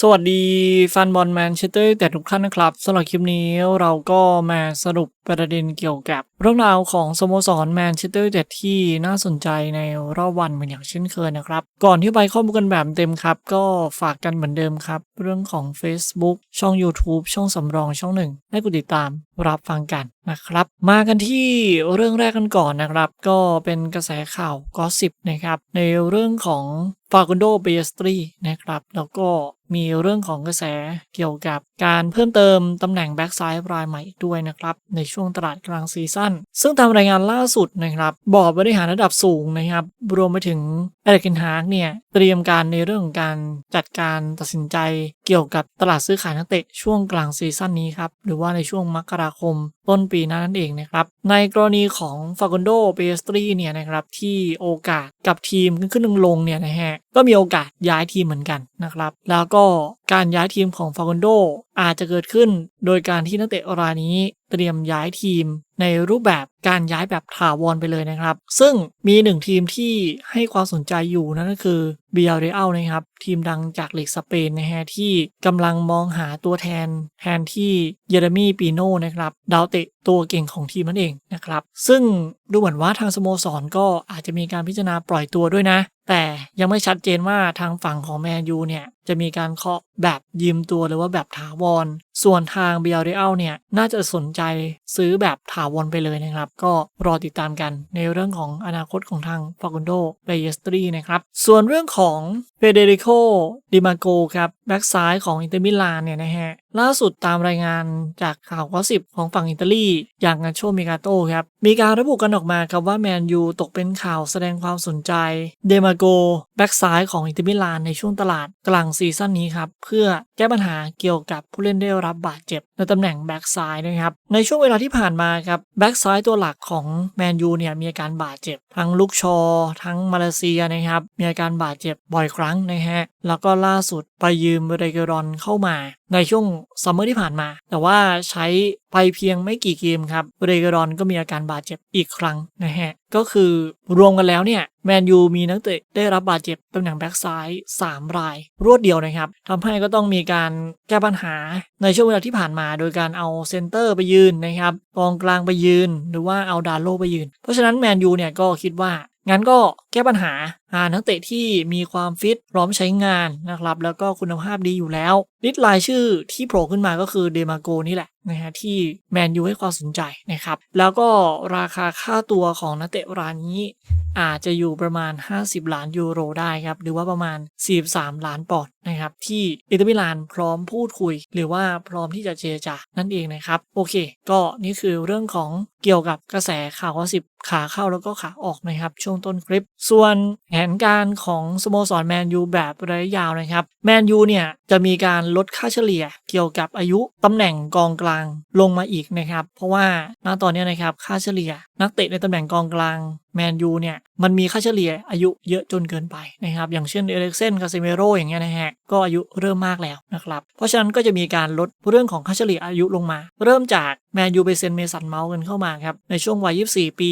สวัสดีแฟนบอลแมนเชสเตอร์แต่ทุกท่านนะครับสำหรับคลิปนี้เราก็มาสรุปประเด็นเกี่ยวกับ เรื่องราวของสโมสรแมนเชสเตอร์แต่ที่น่าสนใจในรอบวันเหมือนอย่างเช่นเคยนะครับ ก่อนที่ไปข้อมูลกันแบบเต็มครับ ก็ฝากกันเหมือนเดิมครับ เรื่องของ Facebook ช่อง YouTube ช่องสำรองช่องหนึ่งให้กดติดตาม รับฟังกันนะครับ มากันที่เรื่องแรกกันก่อนนะครับ ก็เป็นกระแสข่าวกอสิบนะครับ ในเรื่องของฟากุนโดเบสตรีนะครับ แล้วก็มีเรื่องของกระแสเกี่ยวกับการเพิ่มเติมตำแหน่งแบ็กซ้ายรายใหม่อีกด้วยนะครับ ในช่วงตลาดกลางซีซั่นซึ่งตามรายงานล่าสุดนะครับบอร์ดบริหารระดับสูงนะครับรวมไปถึงเอริกเกนฮาร์กเนี่ยเตรียมการในเรื่องของการจัดการตัดสินใจเกี่ยวกับตลาดซื้อขายนักเตะช่วงกลางซีซั่นนี้ครับหรือว่าในช่วงมกราคมต้นปีหน้านั่นเองนะครับ ในกรณีของฟาโกนโดเบสตรีเนี่ยนะครับที่โอกาสกับทีมขึ้นขึ้นลงลงเนี่ยนะฮะ ก็มีโอกาสย้ายทีมเหมือนกันนะครับ แล้วก็การย้ายทีมของฟา g อนโดอาจจะเกิดขึ้น โดยการที่นักเตะรายนี้เตรียมย้ายทีมในรูปแบบการย้ายแบบถาวรไปเลยนะครับ ซึ่งมีหนึ่งทีมที่ให้ความสนใจอยู่นั่นก็คือเบียร์เรอัลนะครับ ทีมดังจากลีกสเปนนะฮะที่กำลังมองหาตัวแทนแทนที่เยเรมีปีโน่นะครับดาวเตะตัวเก่งของทีมนั่นเองนะครับ ซึ่งดูเหมือนว่าทางสโมสรก็อาจจะมีการพิจารณาปล่อยตัวด้วยนะแต่ยังไม่ชัดเจนว่าทางฝั่งของแมนยูเนี่ยจะมีการเคาะแบบยืมตัวหรือว่าแบบถาวร ส่วนทางเบียร์เรอัลเนี่ย น่าจะสนใจซื้อแบบถาวรไปเลยนะครับ ก็รอติดตามกันในเรื่องของอนาคตของทางฟากุนโดเบเยสตรีนะครับ ส่วนเรื่องของเฟเดริโกดิมาโกครับแบ็กซ้ายของอินเตอร์มิลานเนี่ยนะฮะล่าสุดตามรายงานจากข่าวข้อสิบของฝั่งอิตาลี อย่างงานโชเมกาโตครับ มีการระบุกันออกมาครับว่าแมนยูตกเป็นข่าวแสดงความสนใจ เดมาโกแบ็กซ้ายของอินเตอร์มิลานในช่วงตลาดกลางซีซั่นนี้ครับเพื่อแก้ปัญหาเกี่ยวกับผู้เล่นได้รับบาดเจ็บในตำแหน่งแบ็กซ้ายนะครับในช่วงเวลาที่ผ่านมาครับแบ็กซ้ายตัวหลักของแมนยูเนี่ยมีอาการบาดเจ็บ ทั้งลูกชอ ทั้งมาเลเซียนะครับมีอาการบาดเจ็บบ่อยครั้งนะฮะ แล้วก็ล่าสุดไปยืมเรเกรอนเข้ามา ในช่วงซัมเมอร์ที่ผ่านมา แต่ว่าใช้ไปเพียงไม่กี่เกมครับเรเกรอนก็มีอาการบาดเจ็บอีกครั้งนะฮะ ก็คือรวมกันแล้วเนี่ยแมนยูมีนักเตะได้รับบาดเจ็บตำแหน่งแบ็กซ้าย 3 ราย รวดเดียวนะครับทำให้ก็ต้องมีการแก้ปัญหาในช่วงเวลาที่ผ่านมา โดยการเอาเซนเตอร์ไปยืนนะครับกองกลางไปยืน หรือว่าเอาดาโลไปยืน เพราะฉะนั้นแมนยูเนี่ยก็คิดว่างั้นก็แก้ปัญหา หานักเตะที่มีความฟิตพร้อมใช้งานนะครับ แล้วก็คุณภาพดีอยู่แล้ว ลิสต์รายชื่อที่โผล่ขึ้นมาก็คือเดมาโกนี่แหละนะฮะที่แมนยูให้ความสนใจนะครับ แล้วก็ราคาค่าตัวของนักเตะรายนี้ อาจจะอยู่ประมาณ 50 ล้านยูโรได้ครับ หรือว่าประมาณ 43 ล้านปอนด์นะครับ ที่อินเตอร์มิลานพร้อมพูดคุย หรือว่าพร้อมที่จะเจรจานั่นเองนะครับ โอเค ก็นี่คือเรื่องของเกี่ยวกับกระแสข่าวข้อสิบขาเข้าแล้วก็ขาออกนะครับ ช่วงต้นคลิป ส่วนแผนการของสโมสรแมนยูแบบระยะยาวนะครับแมนยูเนี่ยจะมีการลดค่าเฉลี่ยเกี่ยวกับอายุตำแหน่งกองกลางลงมาอีกนะครับ เพราะว่าณตอนนี้นะครับค่าเฉลี่ยนักเตะในตำแหน่งกองกลางแมนยูเนี่ยมันมีค่าเฉลี่ยอายุเยอะจนเกินไปนะครับอย่างเช่นเอเล็กเซนคาเซเมโรอย่างเงี้ยนะฮะก็อายุเริ่มมากแล้วนะครับเพราะฉะนั้นก็จะมีการลดเรื่องของค่าเฉลี่ยอายุลงมา เริ่มจากแมนยูไปเซ็นเมสันเมาส์กันเข้ามาครับในช่วงวัย 24 ปี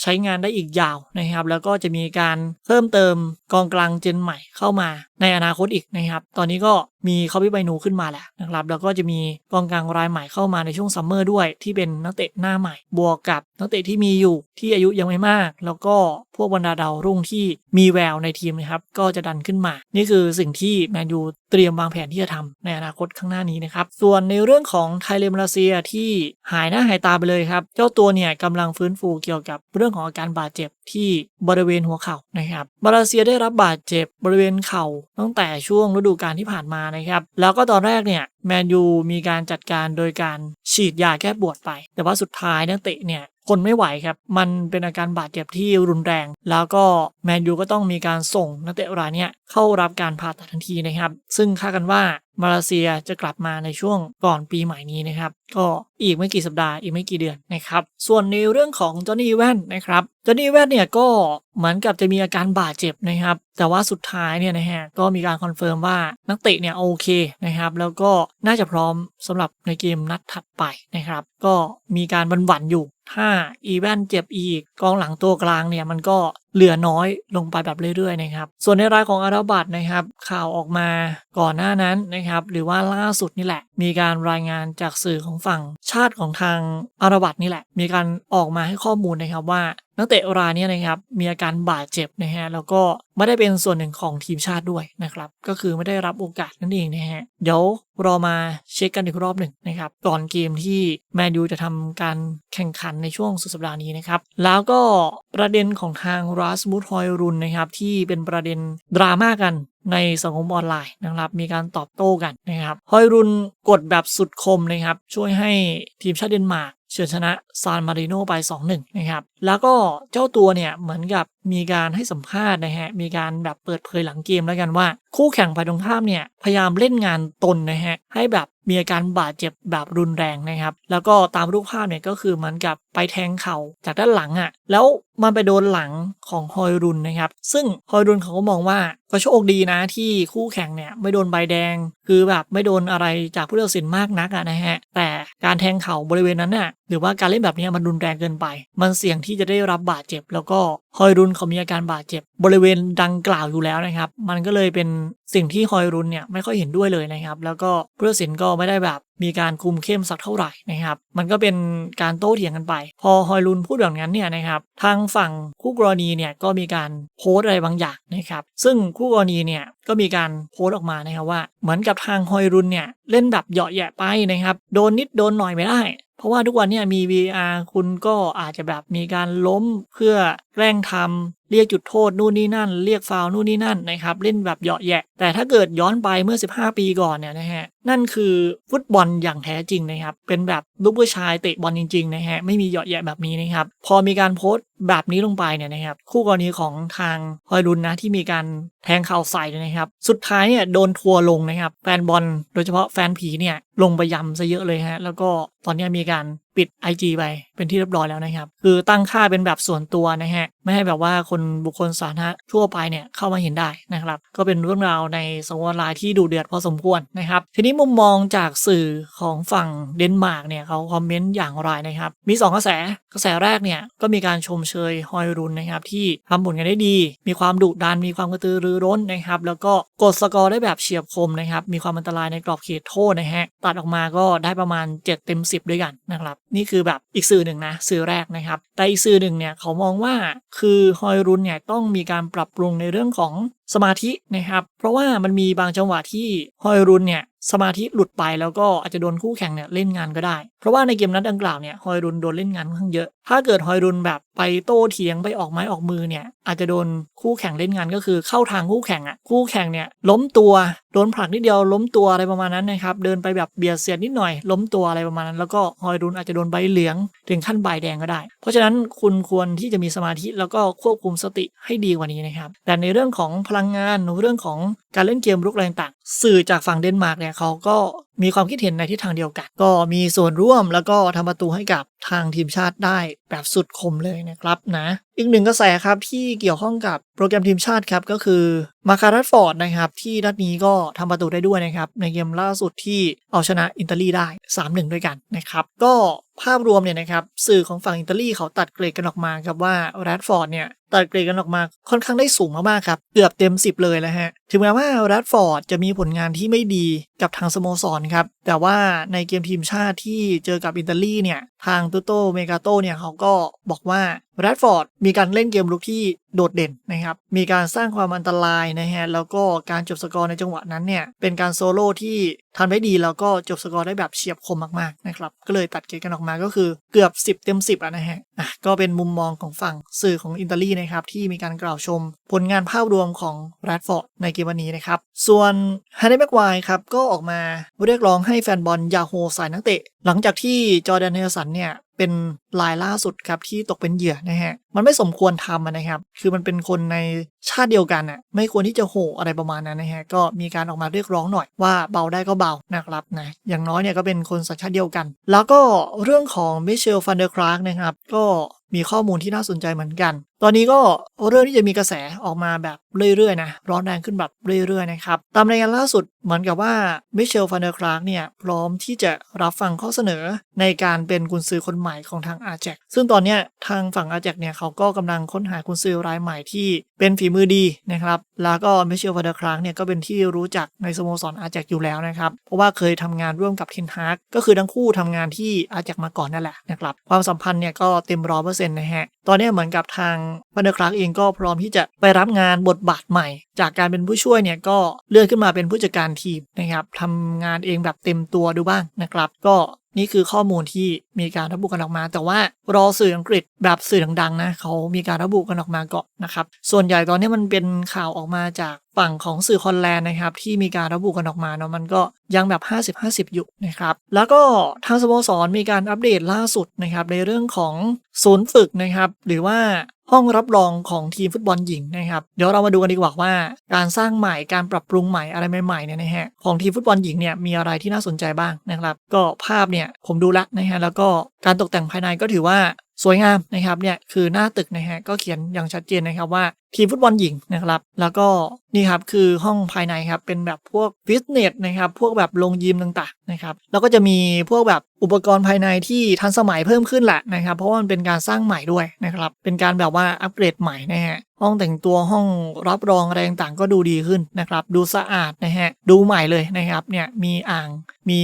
ใช้งานได้อีกยาวนะครับแล้วก็จะมีการเพิ่มเติมกองกลางเจนใหม่เข้ามาในอนาคตอีกนะครับตอนนี้ก็ มีคอบิไบนูขึ้นมาแหละนะครับแล้วก็จะมีกองกลางรายใหม่เข้ามาในช่วงซัมเมอร์ด้วย ที่เป็นนักเตะหน้าใหม่ บวกกับนักเตะที่มีอยู่ที่อายุยังไม่มาก แล้วก็พวกบรรดาดาวรุ่งที่มีแววในทีมนะครับก็จะดันขึ้นมา นี่คือสิ่งที่แมนยูเตรียมวางแผนที่จะทำในอนาคตข้างหน้านี้นะครับ ส่วนในเรื่องของไทเลมาเลเซียที่หายหน้าหายตาไปเลยครับ เจ้าตัวเนี่ยกำลังฟื้นฟูเกี่ยวกับเรื่องของอาการบาดเจ็บที่บริเวณหัวเข่านะครับมาเลเซียได้รับบาดเจ็บบริเวณเข่าตั้งแต่ช่วงฤดูกาลที่ผ่านมานะครับ แล้วก็ตอนแรกเนี่ย แมนยูมีการจัดการโดยการฉีดยาแก้ปวดไป แต่ว่าสุดท้ายนักเตะเนี่ยคนไม่ไหวครับ มันเป็นอาการบาดเจ็บที่รุนแรง แล้วก็แมนยูก็ต้องมีการส่งนักเตะรายนี้เข้ารับการผ่าตัดทันทีนะครับ ซึ่งคาดกันว่า มาเลเซียจะกลับมาในช่วงก่อนปีใหม่นี้นะครับ ก็อีกไม่กี่สัปดาห์อีกไม่กี่เดือนนะครับ ส่วนในเรื่องของจอห์นนี่แว่นนะครับจอห์นนี่แว่นเนี่ยก็เหมือนกับจะมีอาการบาดเจ็บนะครับ แต่ว่าสุดท้ายเนี่ยนะฮะก็มีการคอนเฟิร์มว่านักเตะเนี่ยโอเคนะครับ แล้วก็น่าจะพร้อมสำหรับในเกมนัดถัดไปนะครับ ก็มีการบันหวันอยู่ถ้าอีแวนเจ็บอีกกองหลังตัวกลางเนี่ยมันก็ เหลือน้อยลงไปแบบเรื่อยๆนะครับ ส่วนในรายของอาราบัตนะครับข่าวออกมาก่อนหน้านั้นนะครับหรือว่าล่าสุดนี่แหละ มีการรายงานจากสื่อของฝั่งชาติของทางอาราบัตนี่แหละ มีการออกมาให้ข้อมูลนะครับว่านักเตะรายนี้นะครับมีอาการบาดเจ็บนะฮะแล้วก็ไม่ได้เป็นส่วนหนึ่งของทีมชาติด้วยนะครับก็คือไม่ได้รับโอกาสนั่นเองนะฮะเดี๋ยวรอมาเช็คกันอีกรอบหนึ่งนะครับก่อนเกมที่แมนยูจะทำการแข่งขันในช่วงสุดสัปดาห์นี้นะครับแล้วก็ประเด็นของทางรัสมุดฮอยรุนนะครับที่เป็นประเด็นดราม่ากันในสังคมออนไลน์นะครับ มีการตอบโต้กันนะครับฮอยรุนกดแบบสุดคมนะครับ ช่วยให้ทีมชาติเดนมาร์ก เฉือนชนะซานมาริโนไป2-1นะครับแล้วก็เจ้าตัวเนี่ยเหมือนกับมีการให้สัมภาษณ์นะฮะมีการแบบเปิดเผยหลังเกมแล้วกันว่า คู่แข่งฝ่ายตรงข้ามเนี่ยพยายามเล่นงานตนนะฮะให้แบบ มีอาการบาดเจ็บแบบรุนแรงนะครับ แล้วก็ตามรูปภาพเนี่ยก็คือเหมือนกับไปแทงเข่าจากด้านหลังอะ่ะ แล้วมันไปโดนหลังของฮอยรุนนะครับ ซึ่งฮอยรุนเขาก็มองว่าก็โชคดีนะที่คู่แข่งเนี่ยไม่โดนใบแดง คือแบบไม่โดนอะไรจากผู้ตัดสินมากนักอะนะฮะ แต่การแทงเข่าบริเวณนั้นน่ะหรือว่าการเล่นแบบนี้มันรุนแรงเกินไป มันเสี่ยงที่จะได้รับบาดเจ็บแล้วก็ ฮอยรุนเขามีอาการบาดเจ็บบริเวณดังกล่าวอยู่แล้วนะครับ มันก็เลยเป็นสิ่งที่ฮอยรุนเนี่ยไม่ค่อยเห็นด้วยเลยนะครับ แล้วก็ผู้ตัดสินก็ไม่ได้แบบมีการคุมเข้มสักเท่าไหร่นะครับ มันก็เป็นการโต้เถียงกันไป พอฮอยรุนพูดแบบนั้นเนี่ยนะครับ ทางฝั่งคู่กรณีเนี่ยก็มีการโพสต์อะไรบางอย่างนะครับ ซึ่งคู่กรณีเนี่ยก็มีการโพสต์ออกมานะครับว่า เหมือนกับทางฮอยรุนเนี่ยเล่นแบบเหยาะแยะไปนะครับ โดนนิดโดนหน่อยไม่ได้ เพราะว่าทุกวันเนี่ยมี VR คุณก็อาจจะแบบมีการล้มเพื่อแกล้งทำ เรียกจุดโทษนู่นนี่นั่น เรียกฟาวนู่นนี่นั่นนะครับเล่นแบบเหยาะแยะ แต่ถ้าเกิดย้อนไปเมื่อ 15 ปีก่อนเนี่ยนะฮะนั่นคือฟุตบอลอย่างแท้จริงนะครับ เป็นแบบลูกผู้ชายเตะบอลจริงๆนะฮะไม่มีเหยาะแยะแบบนี้นะครับพอมีการโพสต์แบบนี้ลงไปเนี่ยนะครับคู่กรณีของทางฮอยรุนนะที่มีการแทงเข่าใส่เนี่ยนะครับ สุดท้ายเนี่ยโดนทัวร์ลงนะครับ แฟนบอลโดยเฉพาะแฟนผีเนี่ยลงไปยำซะเยอะเลยฮะแล้วก็ตอนนี้มีการปิด IG ไปเป็นที่เรียบร้อยแล้วนะครับ คือตั้งค่าเป็นแบบส่วนตัวนะฮะ ไม่ให้แบบว่าคนบุคคลสาธารณะทั่วไปเนี่ยเข้ามาเห็นได้นะครับ ก็เป็นเรื่องราวในสังคมออนไลน์ที่ดูเดือดพอสมควรนะครับ ทีนี้มุมมองจากสื่อของฝั่งเดนมาร์กเนี่ยเขาคอมเมนต์อย่างไรนะครับ มี 2 กระแส กระแสแรกเนี่ยก็มีการชมเชยฮอยรุนนะครับที่ทำผลงานได้ดี มีความดุดัน มีความกระตือรือร้นนะครับ แล้วก็กดสกอร์ได้แบบเฉียบคมนะครับ มีความอันตรายในกรอบเขตโทษนะฮะ ตัดออกมาก็ได้ประมาณ 7 เต็ม 10 ด้วยกันนะครับ นี่คือแบบอีกสื่อหนึ่งนะสื่อแรกนะครับ แต่อีกสื่อหนึ่งเนี่ยเขามองว่าคือฮอยรุนเนี่ยต้องมีการปรับปรุงในเรื่องของสมาธินะครับ เพราะว่ามันมีบางจังหวะที่ฮอยรุนเนี่ยสมาธิหลุดไปแล้วก็อาจจะโดนคู่แข่งเนี่ยเล่นงานก็ได้ เพราะว่าในเกมนั้นดังกล่าวเนี่ยฮอยรุนโดนเล่นงานค่อนข้างเยอะ ถ้าเกิดฮอยรุนแบบไปโต้เถียงไปออกไม้ออกมือเนี่ยอาจจะโดนคู่แข่งเล่นงานก็คือเข้าทางคู่แข่งอะคู่แข่งเนี่ยล้มตัวโดนผลักนิดเดียวล้มตัวอะไรประมาณนั้นนะครับเดินไปแบบเบียดเสียดนิดหน่อย ล้มตัวอะไรประมาณนั้น แล้วก็ฮอยรุนอาจจะโดนใบเหลือง ถึงขั้นใบแดงก็ได้ เพราะฉะนั้นคุณควรที่จะมีสมาธิแล้วก็ควบคุมสติให้ดีกว่านี้นะครับแต่ในเรื่องของพลังงาน เรื่องของการเล่นเกมรุกแรงต่างสื่อจากฝั่งเดนมาร์กเนี่ยเขาก็มีความคิดเห็นในทิศทางเดียวกัน ก็มีส่วนร่วมแล้วก็ทำประตูให้กับทางทีมชาติได้แบบสุดคมเลยนะครับนะ อีกหนึ่งกระแสครับที่เกี่ยวข้องกับโปรแกรมทีมชาติครับก็คือมาคารัตฟอร์ดนะครับที่นัดนี้ก็ทำประตูได้ด้วยนะครับในเกมล่าสุดที่เอาชนะอินเตอรี่ได้ 3-1 ด้วยกันนะครับก็ภาพรวมเนี่ยนะครับสื่อของฝั่งอิตาลีเขาตัดเกรดกันออกมาครับว่าแรดฟอร์ดเนี่ย ตัดเกรดกันออกมาค่อนข้างได้สูงมากๆครับ เกือบเต็ม 10 เลยแล้วฮะ ถึงแม้ว่าแรดฟอร์ดจะมีผลงานที่ไม่ดีกับทางสโมสรครับ แต่ว่าในเกมทีมชาติที่เจอกับอิตาลีเนี่ย ทางตูโตเมกาโตเนี่ยเขาก็บอกว่าแรดฟอร์ดมีการเล่นเกมลุกที่โดดเด่นนะครับ มีการสร้างความอันตรายนะฮะ แล้วก็การจบสกอร์ในจังหวะนั้นเนี่ย เป็นการโซโล่ที่ทำได้ดีแล้วก็จบสกอร์ได้แบบเฉียบคมมากๆนะครับ ก็เลยตัดเกรดกันออกมาก็คือเกือบ 10 เต็ม 10อะนะฮะ อะ ก็เป็นมุมมองของฝั่งสื่อของอิตาลีนะครับที่มีการกล่าวชม ผลงานภาพรวมของแรดฟอร์ดในเกมวันนี้นะครับ ส่วนฮันนี่แม็กควายครับก็ออกมาเรียกร้องให้แฟนบอลยาโฮสายนักเตะ หลังจากที่จอแดนเฮลสันเนี่ยเป็นลายล่าสุดครับที่ตกเป็นเหยื่อนะฮะ มันไม่สมควรทำนะครับ คือมันเป็นคนในชาติเดียวกันอะไม่ควรที่จะโหอะไรประมาณนั้นนะฮะ ก็มีการออกมาเรียกร้องหน่อยว่าเบาได้ก็เบานะครับนะ อย่างน้อยเนี่ยก็เป็นคนสัญชาติเดียวกัน แล้วก็เรื่องของมิเชลฟันเดอร์คลาร์กนะครับ ก็มีข้อมูลที่น่าสนใจเหมือนกัน ตอนนี้ก็เรื่องที่จะมีกระแสออกมาแบบเรื่อยๆนะร้อนแรงขึ้นแบบเรื่อยๆนะครับตามรายงานล่าสุดเหมือนกับว่ามิเชลฟานเดอร์คลาร์กเนี่ยพร้อมที่จะรับฟังข้อเสนอในการเป็นกุนซือคนใหม่ของทางอาแจกซึ่งตอนนี้ทางฝั่งอาแจกเนี่ยเขาก็กำลังค้นหากุนซือรายใหม่ที่เป็นฝีมือดีนะครับแล้วก็มิเชลฟานเดอร์คลาร์กเนี่ยก็เป็นที่รู้จักในสโมสรอาแจกอยู่แล้วนะครับเพราะว่าเคยทำงานร่วมกับเทนฮากก็คือทั้งคู่ทำงานที่อาแจกมาก่อนนั่นแหละนะครับความสัมพันธ์เนี่ยก็เต็มร้อยเปอร์เซ็นต์นะฮะตอนนี้เหมือนกับทางฟานเดอร์คลาร์กเองก็พร้อมที่จะไปรับงานบทบาทใหม่ จากการเป็นผู้ช่วยเนี่ยก็เลื่อนขึ้นมาเป็นผู้จัดการทีมนะครับทำงานเองแบบเต็มตัวดูบ้างนะครับ ก็นี่คือข้อมูลที่มีการระบุกันออกมา แต่ว่ารอสื่ออังกฤษแบบสื่อดังๆนะเขามีการระบุกันออกมาก่อนนะครับ ส่วนใหญ่ตอนนี้มันเป็นข่าวออกมาจากฝั่งของสื่อคอนแลนด์นะครับที่มีการระบุกันออกมาเนาะมันก็ยังแบบ 50-50 อยู่นะครับแล้วก็ทางสโมสรมีการอัปเดตล่าสุดนะครับในเรื่องของศูนย์ฝึกนะครับหรือว่า ห้องรับรองของทีมฟุตบอลหญิงนะครับเดี๋ยวเรามาดูกันดีกว่าว่า การสร้างใหม่การปรับปรุงใหม่อะไรใหม่ๆเนี่ยนะฮะของทีมฟุตบอลหญิงเนี่ยมีอะไรที่น่าสนใจบ้างนะครับ ก็ภาพเนี่ยผมดูละนะฮะแล้วก็การตกแต่งภายในก็ถือว่าสวยงามนะครับเนี่ยคือหน้าตึกนะฮะก็เขียนอย่างชัดเจนนะครับว่า ทีมฟุตบอลหญิงนะครับ แล้วก็นี่ครับคือห้องภายในครับเป็นแบบพวกฟิตเนสนะครับพวกแบบลงยิมต่างๆนะครับแล้วก็จะมีพวกแบบอุปกรณ์ภายในที่ทันสมัยเพิ่มขึ้นแหละนะครับ เพราะว่ามันเป็นการสร้างใหม่ด้วยนะครับเป็นการแบบว่าอัปเกรดใหม่นะฮะห้องแต่งตัวห้องรับรองอะไรต่างๆก็ดูดีขึ้นนะครับดูสะอาดนะฮะดูใหม่เลยนะครับเนี่ยมีอ่างมี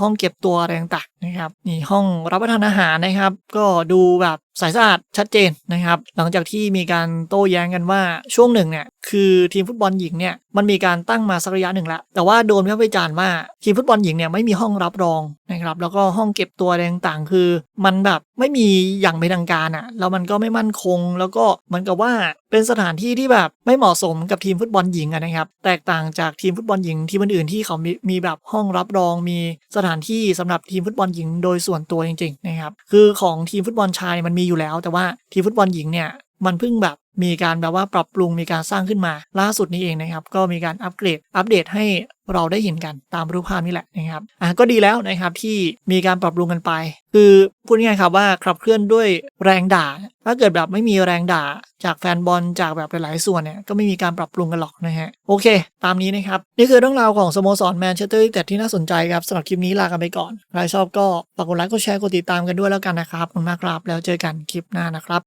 ห้องเก็บตัวอะไรต่างๆนะครับนี่ห้องรับประทานอาหารนะครับ ก็ดูแบบ ใสสะอาดชัดเจนนะครับ หลังจากที่มีการโต้แย้งกันว่าช่วงหนึ่งเนี่ยคือทีมฟุตบอลหญิงเนี่ยมันมีการตั้งมาสักระยะหนึ่งแล้วแต่ว่าโดนวิพากษ์วิจารณ์ว่าทีมฟุตบอลหญิงเนี่ยไม่มีห้องรับรองนะครับแล้วก็ห้องเก็บตัวอะไรต่างๆ คือ มันแบบไม่มีอย่างเป็นทางการอะ่ะแล้วมันก็ไม่มั่นคง แล้วก็เหมือนกับว่าเป็นสถานที่ที่แบบไม่เหมาะสมกับทีมฟุตบอลหญิงะนะครับ แตกต่างจากทีมฟุตบอลหญิงทีมอื่นๆที่เขามีมีแบบห้องรับรอง มีสถานที่สำหรับทีมฟุตบอลหญิงโดยส่วนตัวจริงๆนะครับคือของทีมฟุตบอลชายมันมีอยู่แล้ว แต่ว่าทีมฟุตบอลหญิงเนี่ย มันเพิ่งแบบมีการแบบว่าปรับปรุงมีการสร้างขึ้นมา ล่าสุดนี้เองนะครับ ก็มีการอัปเกรดอัปเดตให้เราได้เห็นกันตามรูปภาพนี่แหละนะครับอะก็ดีแล้วนะครับที่มีการปรับปรุงกันไป คือพูดง่ายๆครับว่าขับเคลื่อนด้วยแรงด่า ถ้าเกิดแบบไม่มีแรงด่าจากแฟนบอลจากแบบหลายๆส่วนเนี่ยก็ไม่มีการปรับปรุงกันหรอกนะฮะโอเค ตามนี้นะครับ นี่คือเรื่องราวของสโมสรแมนเชสเตอร์ยูไนเต็ดที่น่าสนใจครับสำหรับคลิปนี้ลากันไปก่อนใครชอบก็ฝากกดไลค์กดแชร์กดติดตามกันด้วยแล้วกันนะครับขอบคุณมากครับแล้วเจอกันคลิปหน้านะครับ